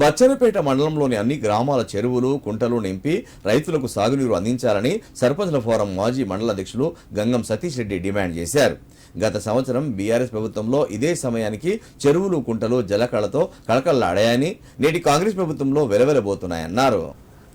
బచ్చనపేట మండలంలోని అన్ని గ్రామాల చెరువులు కుంటలు నింపి రైతులకు సాగునీరు అందించాలని సర్పంచుల ఫోరం మాజీ మండల అధ్యక్షులు గంగం సతీష్ రెడ్డి డిమాండ్ చేశారు. గత సంవత్సరం బీఆర్ఎస్ ప్రభుత్వంలో ఇదే సమయానికి చెరువులు కుంటలు జలకళతో కళకళలాడాయని నేటి కాంగ్రెస్ ప్రభుత్వంలో వెలవెలబోతున్నాయన్నారు.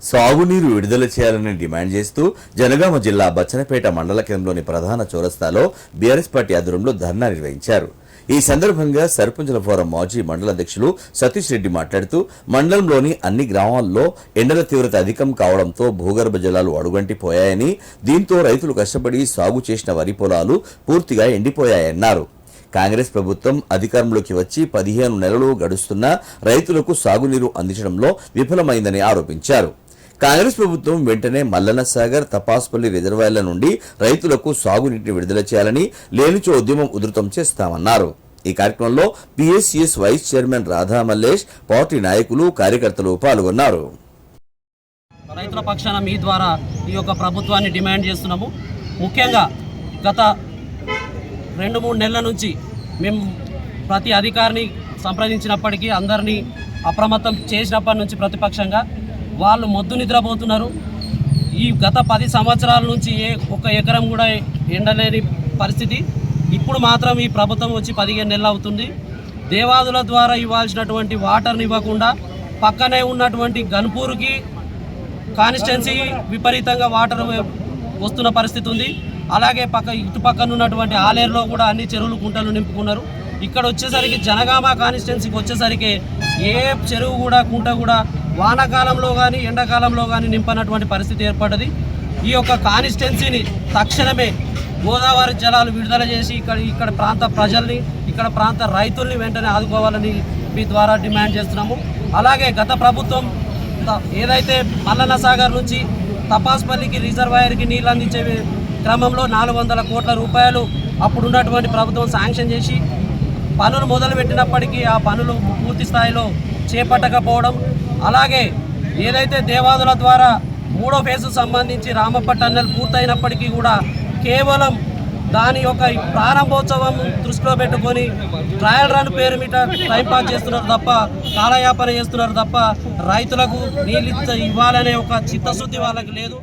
సాగునీరు విడుదల చేయాలని డిమాండ్ చేస్తూ జనగామ జిల్లా బచ్చనపేట మండల కేంద్రంలోని ప్రధాన చౌరస్తాలో బీఆర్ఎస్ పార్టీ ఆధ్వర్యంలో ధర్నా నిర్వహించారు. ఈ సందర్భంగా సర్పంచుల ఫోరం మాజీ మండల అధ్యక్షులు సతీష్ రెడ్డి మాట్లాడుతూ మండలంలోని అన్ని గ్రామాల్లో ఎండల తీవ్రత అధికం కావడంతో భూగర్భ జలాలు అడుగంటిపోయాయని దీంతో రైతులు కష్టపడి సాగు చేసిన వరి పొలాలు పూర్తిగా ఎండిపోయాయన్నారు. కాంగ్రెస్ ప్రభుత్వం అధికారంలోకి వచ్చి పదిహేను నెలలు గడుస్తున్నా రైతులకు సాగునీరు అందించడంలో విఫలమైందని ఆరోపించారు. కాంగ్రెస్ ప్రభుత్వం వెంటనే మల్లనసాగర్ తపాస్పల్లి రిజర్వాయర్ల నుండి రైతులకు సాగునీటిని విడుదల చేయాలని లేనిచో ఉద్యమం ఉధృతం చేస్తామన్నారు. ఈ కార్యక్రమంలో PSCS vice chairman Radha Mallesh party నాయకులు కార్యకర్తలు పాల్గొన్నారు. రైతుల పక్షాన మీ ద్వారా ఈ యొక్క ప్రభుత్వాన్ని డిమాండ్ చేస్తున్నాము. ముఖ్యంగా గత రెండు మూడు నెలల నుంచి మేము ప్రతి అధికారిని సంప్రదించినప్పటికీ అందరినీ అప్రమత్తం చేసినప్పటి నుంచి ప్రతిపక్షంగా వాళ్ళు మొద్దు నిద్రపోతున్నారు. ఈ గత పది సంవత్సరాల నుంచి ఏ ఒక ఎకరం కూడా ఎండలేని పరిస్థితి. ఇప్పుడు మాత్రం ఈ ప్రభుత్వం వచ్చి పదిహేను నెలలు అవుతుంది. దేవాదుల ద్వారా ఇవ్వాల్సినటువంటి వాటర్ని ఇవ్వకుండా పక్కనే ఉన్నటువంటి గన్పూర్కి కాన్స్టెన్సీ విపరీతంగా వాటర్ వస్తున్న పరిస్థితి ఉంది. అలాగే పక్క ఇటుపక్కన ఉన్నటువంటి ఆలేరులో కూడా అన్ని చెరువులు కుంటలు నింపుకున్నారు. ఇక్కడ వచ్చేసరికి జనగామ కాన్స్టిట్యున్సీకి వచ్చేసరికి ఏ చెరువు కూడా కుంట కూడా వానాకాలంలో కానీ ఎండాకాలంలో కానీ నింపనటువంటి పరిస్థితి ఏర్పడ్డది. ఈ యొక్క కాన్స్టిట్యున్సీని తక్షణమే గోదావరి జలాలు విడుదల చేసి ఇక్కడ ఇక్కడ ప్రాంత ప్రజల్ని ఇక్కడ ప్రాంత రైతుల్ని వెంటనే ఆదుకోవాలని మీ ద్వారా డిమాండ్ చేస్తున్నాము. అలాగే గత ప్రభుత్వం ఏదైతే మల్లన్న సాగర్ నుంచి తపాస్పల్లికి రిజర్వాయర్కి నీళ్ళు అందించే క్రమంలో నాలుగు వందల కోట్ల రూపాయలు అప్పుడున్నటువంటి ప్రభుత్వం శాంక్షన్ చేసి పనులు మొదలుపెట్టినప్పటికీ ఆ పనులు పూర్తి స్థాయిలో చేపట్టకపోవడం అలాగే ఏదైతే దేవాదుల ద్వారా మూడో ఫేజ్ సంబంధించి రామప్ప టన్నెల్ పూర్తయినప్పటికీ కూడా కేవలం దాని యొక్క ప్రారంభోత్సవం దృష్టిలో పెట్టుకొని ట్రయల్ రన్ పేరు మీద టైంపాస్ చేస్తున్నారు తప్ప కాలయాపన చేస్తున్నారు తప్ప రైతులకు నీళ్ళు ఇవ్వాలనే ఒక చిత్తశుద్ధి వాళ్ళకి లేదు.